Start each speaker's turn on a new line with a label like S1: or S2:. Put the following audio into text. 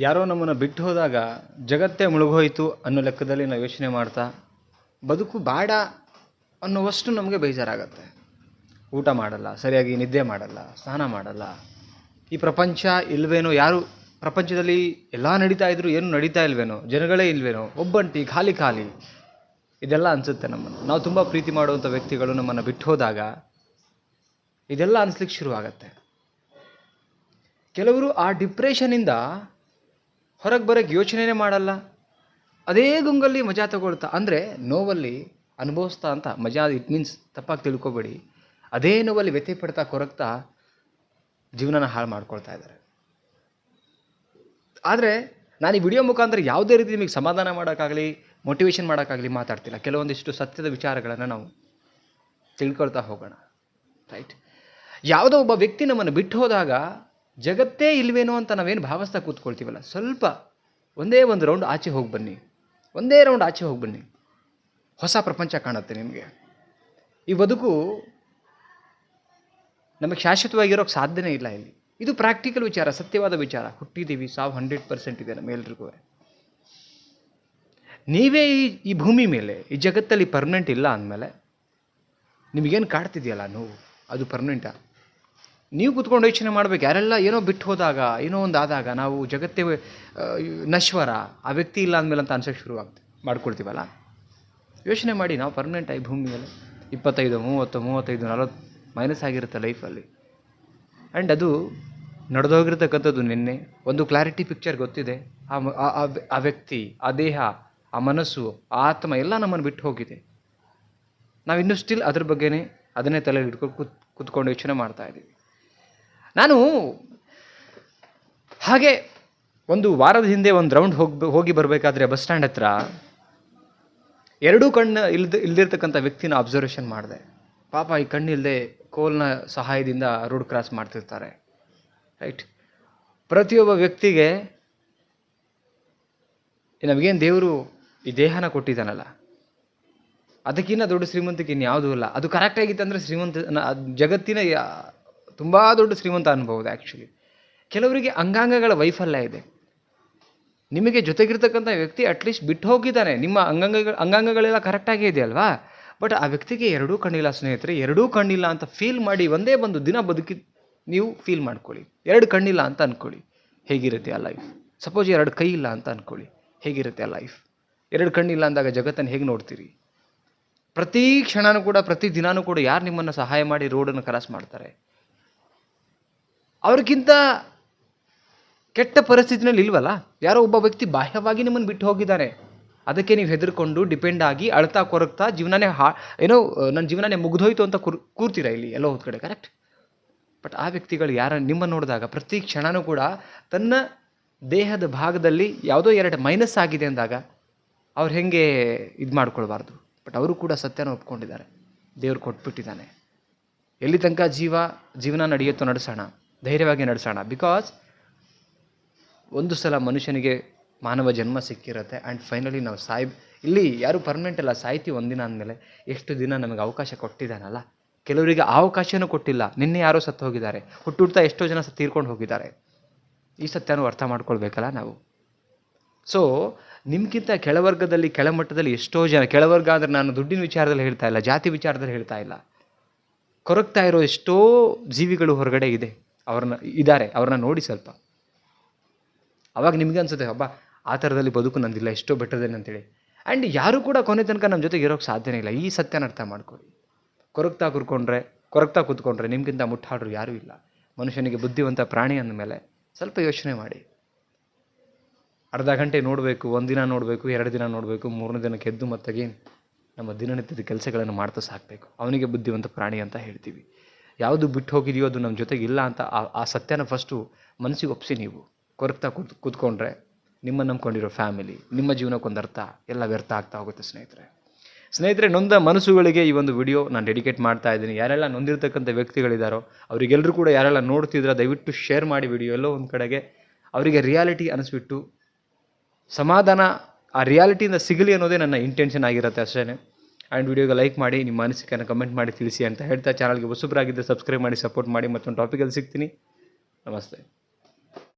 S1: ಯಾರೋ ನಮ್ಮನ್ನು ಬಿಟ್ಟು ಹೋದಾಗ ಜಗತ್ತೇ ಮುಳುಗೋಯಿತು ಅನ್ನೋ ಲೆಕ್ಕದಲ್ಲಿ ನಾವು ಯೋಚನೆ ಮಾಡ್ತಾ, ಬದುಕು ಬೇಡ ಅನ್ನುವಷ್ಟು ನಮಗೆ ಬೇಜಾರಾಗತ್ತೆ. ಊಟ ಮಾಡಲ್ಲ, ಸರಿಯಾಗಿ ನಿದ್ದೆ ಮಾಡಲ್ಲ, ಸ್ನಾನ ಮಾಡಲ್ಲ. ಈ ಪ್ರಪಂಚ ಇಲ್ವೇನೋ, ಯಾರು ಪ್ರಪಂಚದಲ್ಲಿ ಎಲ್ಲ ನಡೀತಾ ಇದ್ರು ಏನು ನಡೀತಾ ಇಲ್ವೇನೋ, ಜನಗಳೇ ಇಲ್ವೇನೋ, ಒಬ್ಬಂಟಿ, ಖಾಲಿ ಖಾಲಿ, ಇದೆಲ್ಲ ಅನಿಸುತ್ತೆ ನಮ್ಮನ್ನು. ನಾವು ತುಂಬ ಪ್ರೀತಿ ಮಾಡುವಂಥ ವ್ಯಕ್ತಿಗಳು ನಮ್ಮನ್ನು ಬಿಟ್ಟು ಹೋದಾಗ ಇದೆಲ್ಲ ಅನಿಸ್ಲಿಕ್ಕೆ ಶುರುವಾಗತ್ತೆ. ಕೆಲವರು ಆ ಡಿಪ್ರೆಷನಿಂದ ಹೊರಗೆ ಬರೋಕ್ಕೆ ಯೋಚನೆನೇ ಮಾಡಲ್ಲ. ಅದೇ ಗುಂಗಲ್ಲಿ ಮಜಾ ತಗೊಳ್ತಾ, ಅಂದರೆ ನೋವಲ್ಲಿ ಅನುಭವಿಸ್ತಾ ಅಂತ ಮಜಾ ಇಟ್ ಮೀನ್ಸ್ ತಪ್ಪಾಗಿ ತಿಳ್ಕೊಬೇಡಿ. ಅದೇ ನೋವಲ್ಲಿ ವ್ಯಥೆ ಪಡ್ತಾ ಕೊರಗ್ತಾ ಜೀವನನ ಹಾಳು ಮಾಡ್ಕೊಳ್ತಾ ಇದ್ದಾರೆ. ಆದರೆ ನಾನು ಈ ವಿಡಿಯೋ ಮುಖಾಂತರ ಯಾವುದೇ ರೀತಿ ನಿಮಗೆ ಸಮಾಧಾನ ಮಾಡೋಕ್ಕಾಗಲಿ ಮೋಟಿವೇಶನ್ ಮಾಡೋಕ್ಕಾಗಲಿ ಮಾತಾಡ್ತಿಲ್ಲ. ಕೆಲವೊಂದಿಷ್ಟು ಸತ್ಯದ ವಿಚಾರಗಳನ್ನು ನಾವು ತಿಳ್ಕೊಳ್ತಾ ಹೋಗೋಣ. ರೈಟ್ ಯಾವುದೋ ಒಬ್ಬ ವ್ಯಕ್ತಿ ನಮ್ಮನ್ನು ಬಿಟ್ಟು ಹೋದಾಗ ಜಗತ್ತೇ ಇಲ್ವೇನೋ ಅಂತ ನಾವೇನು ಭಾವಿಸ್ತಾ ಕೂತ್ಕೊಳ್ತೀವಲ್ಲ. ಸ್ವಲ್ಪ ಒಂದೇ ಒಂದು ರೌಂಡ್ ಆಚೆ ಹೋಗಿ ಬನ್ನಿ. ಒಂದೇ ರೌಂಡ್ ಆಚೆ ಹೋಗಿ ಬನ್ನಿ. ಹೊಸ ಪ್ರಪಂಚ ಕಾಣುತ್ತೆ ನಿಮಗೆ. ಈ ಬದುಕು ನಮಗೆ ಶಾಶ್ವತವಾಗಿರೋಕ್ಕೆ ಸಾಧ್ಯನೇ ಇಲ್ಲ ಇಲ್ಲಿ. ಇದು ಪ್ರಾಕ್ಟಿಕಲ್ ವಿಚಾರ, ಸತ್ಯವಾದ ವಿಚಾರ. ಹುಟ್ಟಿದ್ದೀವಿ, ಸಾವು ಹಂಡ್ರೆಡ್ ಪರ್ಸೆಂಟ್ ಇದೆ ನಮ್ಮೆಲ್ರಿಗೂ ನೀವೇ ಈ ಈ ಭೂಮಿ ಮೇಲೆ, ಈ ಜಗತ್ತಲ್ಲಿ ಪರ್ಮನೆಂಟ್ ಇಲ್ಲ ಅಂದಮೇಲೆ ನಿಮಗೇನು ಕಾಡ್ತಿದೆಯಲ್ಲ ನೋವು? ಅದು ಪರ್ಮನೆಂಟಾ ನೀವು ಕೂತ್ಕೊಂಡು ಯೋಚನೆ ಮಾಡಬೇಕು. ಯಾರೆಲ್ಲ ಏನೋ ಬಿಟ್ಟು ಹೋದಾಗ, ಏನೋ ಒಂದು ಆದಾಗ ನಾವು ಜಗತ್ತೇ ನಶ್ವರ, ಆ ವ್ಯಕ್ತಿ ಇಲ್ಲ ಅಂದಮೇಲೆ ಅಂತ ಅನ್ಸೋಕ್ಕೆ ಶುರುವಾಗ್ತದೆ ಮಾಡ್ಕೊಳ್ತೀವಲ್ಲ? ಯೋಚನೆ ಮಾಡಿ, ನಾವು ಪರ್ಮನೆಂಟ್ ಆಗಿ ಭೂಮಿ ಮೇಲೆ ಇಪ್ಪತ್ತೈದು, ಮೂವತ್ತು, ಮೂವತ್ತೈದು, ನಲವತ್ತು ಮೈನಸ್ ಆಗಿರುತ್ತೆ ಲೈಫಲ್ಲಿ ಆ್ಯಂಡ್ ಅದು ನಡೆದೋಗಿರ್ತಕ್ಕಂಥದ್ದು ನಿನ್ನೆ. ಒಂದು ಕ್ಲಾರಿಟಿ ಪಿಕ್ಚರ್ ಗೊತ್ತಿದೆ. ಆ ವ್ಯಕ್ತಿ, ಆ ದೇಹ, ಆ ಮನಸ್ಸು, ಆ ಆತ್ಮ ಎಲ್ಲ ನಮ್ಮನ್ನು ಬಿಟ್ಟು ಹೋಗಿದೆ. ನಾವು ಇನ್ನೂ ಸ್ಟಿಲ್ ಅದ್ರ ಬಗ್ಗೆನೇ ಅದನ್ನೇ ತಲೆಯಲ್ಲಿ ಇಟ್ಕೊಂಡು ಕೂತ್, ಕೂತ್ಕೊಂಡು ಯೋಚನೆ ಮಾಡ್ತಾ ಇದ್ದೀವಿ. ನಾನು ಹಾಗೆ ಒಂದು ವಾರದ ಹಿಂದೆ ಒಂದು ರೌಂಡ್ ಹೋಗಿ ಹೋಗಿ ಬರಬೇಕಾದ್ರೆ ಬಸ್ ಸ್ಟ್ಯಾಂಡ್ ಹತ್ರ ಎರಡೂ ಕಣ್ಣು ಇಲ್ದ ಇಲ್ದಿರ್ತಕ್ಕಂಥ ವ್ಯಕ್ತಿನ ಅಬ್ಸರ್ವೇಷನ್ ಮಾಡಿದೆ. ಪಾಪ ಈ ಕಣ್ಣಿಲ್ಲದೆ ಕೋಲ್ನ ಸಹಾಯದಿಂದ ರೋಡ್ ಕ್ರಾಸ್ ಮಾಡ್ತಿರ್ತಾರೆ. ರೈಟ್ ಪ್ರತಿಯೊಬ್ಬ ವ್ಯಕ್ತಿಗೆ ನಮಗೇನು ದೇವರು ಈ ದೇಹನ ಕೊಟ್ಟಿದ್ದಾನಲ್ಲ? ಅದಕ್ಕಿಂತ ದೊಡ್ಡ ಶ್ರೀಮಂತಿಕೆ ಇನ್ಯಾವುದೂ ಇಲ್ಲ. ಅದು ಕರೆಕ್ಟ್ ಆಗಿತ್ತಂದರೆ ಶ್ರೀಮಂತ, ನ- ಜಗತ್ತಿನ ತುಂಬ ದೊಡ್ಡ ಶ್ರೀಮಂತ ಅನ್ಬೋದು ಆ್ಯಕ್ಚುಲಿ ಕೆಲವರಿಗೆ ಅಂಗಾಂಗಗಳ ವೈಫಲ್ಯ ಇದೆ. ನಿಮಗೆ ಜೊತೆಗಿರ್ತಕ್ಕಂಥ ವ್ಯಕ್ತಿ ಅಟ್ಲೀಸ್ಟ್ ಬಿಟ್ಟು ಹೋಗಿದ್ದಾನೆ. ನಿಮ್ಮ ಅಂಗಾಂಗಗಳ, ಅಂಗಾಂಗಗಳೆಲ್ಲ ಕರೆಕ್ಟಾಗೇ ಇದೆಯಲ್ವಾ? ಬಟ್ ಆ ವ್ಯಕ್ತಿಗೆ ಎರಡೂ ಕಣ್ಣಿಲ್ಲ ಸ್ನೇಹಿತರೆ, ಎರಡೂ ಕಣ್ಣಿಲ್ಲ ಅಂತ ಫೀಲ್ ಮಾಡಿ ಒಂದೇ ಒಂದು ದಿನ ಬದುಕಿ ನೀವು ಫೀಲ್ ಮಾಡ್ಕೊಳ್ಳಿ. ಎರಡು ಕಣ್ಣಿಲ್ಲ ಅಂತ ಅಂದ್ಕೊಳ್ಳಿ ಹೇಗಿರುತ್ತೆ ಆ ಲೈಫ್ ಸಪೋಸ್ ಎರಡು ಕೈ ಇಲ್ಲ ಅಂತ ಅಂದ್ಕೊಳ್ಳಿ ಹೇಗಿರುತ್ತೆ ಆ ಲೈಫ್ ಎರಡು ಕಣ್ಣಿಲ್ಲ ಅಂದಾಗ ಜಗತ್ತನ್ನು ಹೇಗೆ ನೋಡ್ತೀರಿ? ಪ್ರತಿ ಕ್ಷಣನೂ ಕೂಡ, ಪ್ರತಿ ದಿನಾನೂ ಕೂಡ ಯಾರು ನಿಮ್ಮನ್ನು ಸಹಾಯ ಮಾಡಿ ರೋಡನ್ನು ಕ್ರಾಸ್ ಮಾಡ್ತಾರೆ? ಅವ್ರಿಗಿಂತ ಕೆಟ್ಟ ಪರಿಸ್ಥಿತಿನಲ್ಲಿ ಇಲ್ವಲ್ಲ? ಯಾರೋ ಒಬ್ಬ ವ್ಯಕ್ತಿ ಬಾಹ್ಯವಾಗಿ ನಿಮ್ಮನ್ನು ಬಿಟ್ಟು ಹೋಗಿದ್ದಾರೆ. ಅದಕ್ಕೆ ನೀವು ಹೆದರ್ಕೊಂಡು, ಡಿಪೆಂಡ್ ಆಗಿ, ಅಳ್ತಾ ಕೊರಗ್ತಾ ಜೀವನನೇ ಹಾ, ಏನೋ ನನ್ನ ಜೀವನನೇ ಮುಗಿದೋಯ್ತು ಅಂತ ಕೂರ್, ಕೂರ್ತೀರಾ ಇಲ್ಲಿ? ಎಲ್ಲೋ ಒಂದು ಕಡೆ ಕರೆಕ್ಟ್ ಬಟ್ ಆ ವ್ಯಕ್ತಿಗಳು ಯಾರ ನಿಮ್ಮ ನೋಡಿದಾಗ ಪ್ರತಿ ಕ್ಷಣನೂ ಕೂಡ ತನ್ನ ದೇಹದ ಭಾಗದಲ್ಲಿ ಯಾವುದೋ ಎರಡು ಮೈನಸ್ ಆಗಿದೆ ಅಂದಾಗ ಅವ್ರು ಹೆಂಗೆ ಇದು ಮಾಡ್ಕೊಳ್ಬಾರ್ದು? ಬಟ್ ಅವರು ಕೂಡ ಸತ್ಯನ ಒಪ್ಕೊಂಡಿದ್ದಾರೆ. ದೇವ್ರು ಕೊಟ್ಬಿಟ್ಟಿದ್ದಾನೆ. ಎಲ್ಲಿ ತನಕ ಜೀವ, ಜೀವನ ನಡೆಯುತ್ತೋ ನಡೆಸೋಣ. ಧೈರ್ಯವಾಗಿ ನಡೆಸೋಣ. ಬಿಕಾಸ್ ಒಂದು ಸಲ ಮನುಷ್ಯನಿಗೆ ಮಾನವ ಜನ್ಮ ಸಿಕ್ಕಿರುತ್ತೆ ಆ್ಯಂಡ್ ಫೈನಲಿ ನಾವು ಸಾಯ್, ಇಲ್ಲಿ ಯಾರು ಪರ್ಮನೆಂಟ್ ಅಲ್ಲ, ಸಾಯ್ತಿ ಒಂದಿನ ಅಂದಮೇಲೆ ಎಷ್ಟು ದಿನ ನಮಗೆ ಅವಕಾಶ ಕೊಟ್ಟಿದ್ದಾನಲ್ಲ? ಕೆಲವರಿಗೆ ಅವಕಾಶನೂ ಕೊಟ್ಟಿಲ್ಲ. ನಿನ್ನೆ ಯಾರೋ ಸತ್ತು ಹೋಗಿದ್ದಾರೆ. ಹುಟ್ಟುಡ್ತಾ ಎಷ್ಟೋ ಜನ ತೀರ್ಕೊಂಡು ಹೋಗಿದ್ದಾರೆ. ಈ ಸತ್ಯನೂ ಅರ್ಥ ಮಾಡ್ಕೊಳ್ಬೇಕಲ್ಲ ನಾವು? ಸೊ ನಿಮ್ಗಿಂತ ಕೆಳವರ್ಗದಲ್ಲಿ, ಕೆಳಮಟ್ಟದಲ್ಲಿ ಎಷ್ಟೋ ಜನ, ಕೆಳವರ್ಗ ಅಂದರೆ ನಾನು ದುಡ್ಡಿನ ವಿಚಾರದಲ್ಲಿ ಹೇಳ್ತಾ ಇಲ್ಲ, ಜಾತಿ ವಿಚಾರದಲ್ಲಿ ಹೇಳ್ತಾ ಇಲ್ಲ. ಕೊರಗ್ತಾ ಇರೋ ಎಷ್ಟೋ ಜೀವಿಗಳು ಹೊರಗಡೆ ಇದೆ. ಅವ್ರನ್ನ ಇದ್ದಾರೆ, ಅವ್ರನ್ನ ನೋಡಿ ಸ್ವಲ್ಪ. ಅವಾಗ ನಿಮಗೆ ಅನ್ಸುತ್ತೆ ಹಬ್ಬ ಆ ಥರದಲ್ಲಿ ಬದುಕು ನಂದಿಲ್ಲ, ಎಷ್ಟೋ ಬೆಟ್ಟದಲ್ಲಿ ಅಂತೇಳಿ. ಆ್ಯಂಡ್ ಯಾರೂ ಕೂಡ ಕೊನೆ ತನಕ ನಮ್ಮ ಜೊತೆಗೆ ಇರೋಕ್ಕೆ ಸಾಧ್ಯನೇ ಇಲ್ಲ. ಈ ಸತ್ಯನ ಅರ್ಥ ಮಾಡ್ಕೊಳ್ಳಿ. ಕೊರಗ್ತಾ ಕೂತ್ಕೊಂಡ್ರೆ ಕೊರಗ್ತಾ ಕೂತ್ಕೊಂಡ್ರೆ ನಿಮಗಿಂತ ಮುಟ್ಟಾಡ್ರು ಯಾರೂ ಇಲ್ಲ. ಮನುಷ್ಯನಿಗೆ ಬುದ್ಧಿವಂತ ಪ್ರಾಣಿ ಅಂದಮೇಲೆ ಸ್ವಲ್ಪ ಯೋಚನೆ ಮಾಡಿ. ಅರ್ಧ ಗಂಟೆ ನೋಡಬೇಕು ಒಂದಿನ ನೋಡಬೇಕು, ಎರಡು ದಿನ ನೋಡಬೇಕು, ಮೂರನೇ ದಿನಕ್ಕೆ ಎದ್ದು ಮತ್ತಾಗಿ ನಮ್ಮ ದಿನನಿತ್ಯದ ಕೆಲಸಗಳನ್ನು ಮಾಡ್ತಾ ಸಾಕಬೇಕು. ಅವನಿಗೆ ಬುದ್ಧಿವಂತ ಪ್ರಾಣಿ ಅಂತ ಹೇಳ್ತೀವಿ. ಯಾವುದು ಬಿಟ್ಟು ಹೋಗಿದೆಯೋ ಅದು ನಮ್ಮ ಜೊತೆಗೆ ಇಲ್ಲ ಅಂತ ಆ- ಆ ಸತ್ಯನ ಫಸ್ಟು ಮನಸ್ಸಿಗೆ ಒಪ್ಪಿಸಿ ನೀವು. ಕೊರಗ್ತಾ ಕೂತ್, ಕೂತ್ಕೊಂಡ್ರೆ ನಿಮ್ಮ ನಂಬ್ಕೊಂಡಿರೋ ಫ್ಯಾಮಿಲಿ ನಿಮ್ಮ ಜೀವನಕ್ಕೊಂದು ಅರ್ಥ, ಎಲ್ಲ ವ್ಯರ್ಥ ಆಗ್ತಾ ಹೋಗುತ್ತೆ ಸ್ನೇಹಿತರೆ. ಸ್ನೇಹಿತರೆ, ನೊಂದ ಮನಸ್ಸುಗಳಿಗೆ ಈ ಒಂದು ವಿಡಿಯೋ ನಾನು ಡೆಡಿಕೇಟ್ ಮಾಡ್ತಾ ಇದ್ದೀನಿ. ಯಾರೆಲ್ಲ ನೊಂದಿರ್ತಕ್ಕಂಥ ವ್ಯಕ್ತಿಗಳಿದ್ದಾರೋ ಅವರಿಗೆಲ್ಲರೂ ಕೂಡ ಯಾರೆಲ್ಲ ನೋಡ್ತಿದ್ರೆ, ದಯವಿಟ್ಟು ಶೇರ್ ಮಾಡಿ ವಿಡಿಯೋ ಎಲ್ಲೋ ಒಂದು ಕಡೆಗೆ. ಅವರಿಗೆ ರಿಯಾಲಿಟಿ ಅನಿಸ್ಬಿಟ್ಟು, ಸಮಾಧಾನ, ಆ ರಿಯಾಲಿಟಿಯಿಂದ ಸಿಗಲಿ ಅನ್ನೋದೇ ನನ್ನ ಇಂಟೆನ್ಷನ್ ಆಗಿರುತ್ತೆ ಅಷ್ಟೇ ಆ್ಯಂಡ್ ವೀಡಿಯೋಗೆ ಲೈಕ್ ಮಾಡಿ, ನಿಮ್ಮ ಅನಿಸಿಕೆಯನ್ನು ಕಮೆಂಟ್ ಮಾಡಿ ತಿಳಿಸಿ ಅಂತ ಹೇಳ್ತಾ ಚಾನಲ್ಗೆ ಹೊಸಬ್ರಾಗಿದ್ದರೆ ಸಬ್ಸ್ಕ್ರೈಬ್ ಮಾಡಿ ಸಪೋರ್ಟ್ ಮಾಡಿ ಮತ್ತೊಂದು ಟಾಪಿಕಲ್ಲಿ ಸಿಗ್ತೀನಿ. ನಮಸ್ತೆ.